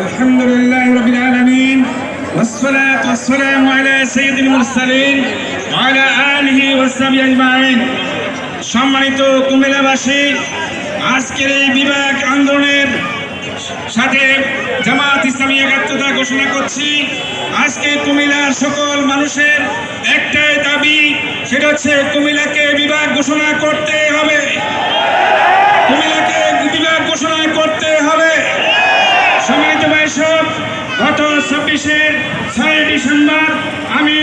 الحمد لله رب العالمين والصلاة والسلام على سيد المرسلين وعلى آله وصحبه أجمعين সম্মানিত কুমিল্লাবাসী আজকের এই বিভাগ আন্দোলনের সাথে জামাত ইসলামী একাত্মতা ঘোষণা করছি আজকে কুমিল্লার সকল মানুষের একটাই দাবি সেটা হচ্ছে কুমিল্লাকে বিভাগ ঘোষণা করতে বৈঠক গত ছাব্বিশের ছয় ডিসেম্বর আমি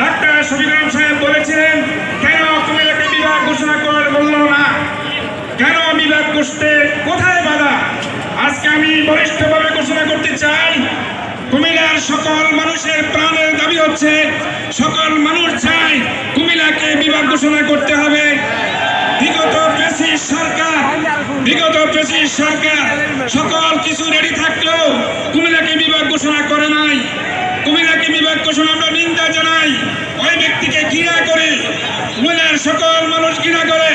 ডাক্তার শফিকুল সাহেব বলেছিলেন, কেন কুমিল্লাকে বিভাগ ঘোষণা করে বলল না? কেন বিভাগ করতে? কোথায় বাধা? আজকে আমি বলিষ্ঠভাবে ঘোষণা করতে চাই। কুমিল্লার সকল মানুষের প্রাণের দাবি হচ্ছে, সকল মানুষ চায় কুমিল্লাকে বিভাগ ঘোষণা করতে হবে। ফ্যাসিস্ট সরকার, সকল কিছু রেডি থাকলেও কুমিল্লাকে বিভাগ ঘোষণা করে নাই। কুমিল্লাকে বিভাগ ঘোষণা আমরা নিন্দা জানাই। ওই ব্যক্তিকে ঘৃণা করে, কুমিল্লার সকল মানুষ ঘৃণা করে।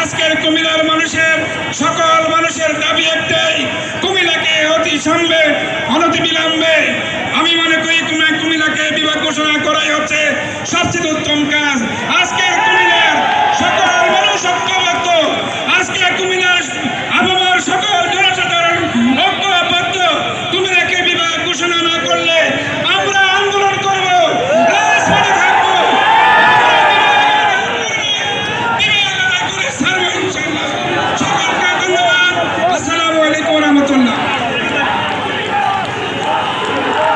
আজকের কুমিল্লার মানুষের, সকল মানুষের দাবি একটাই, কুমিল্লাকে অতি সম্ভে অনতি বিলম্বে। আমি মনে করি কুমিল্লাকে বিভাগ ঘোষণা করাই হচ্ছে সবচেয়ে উত্তম কাজ। আজকে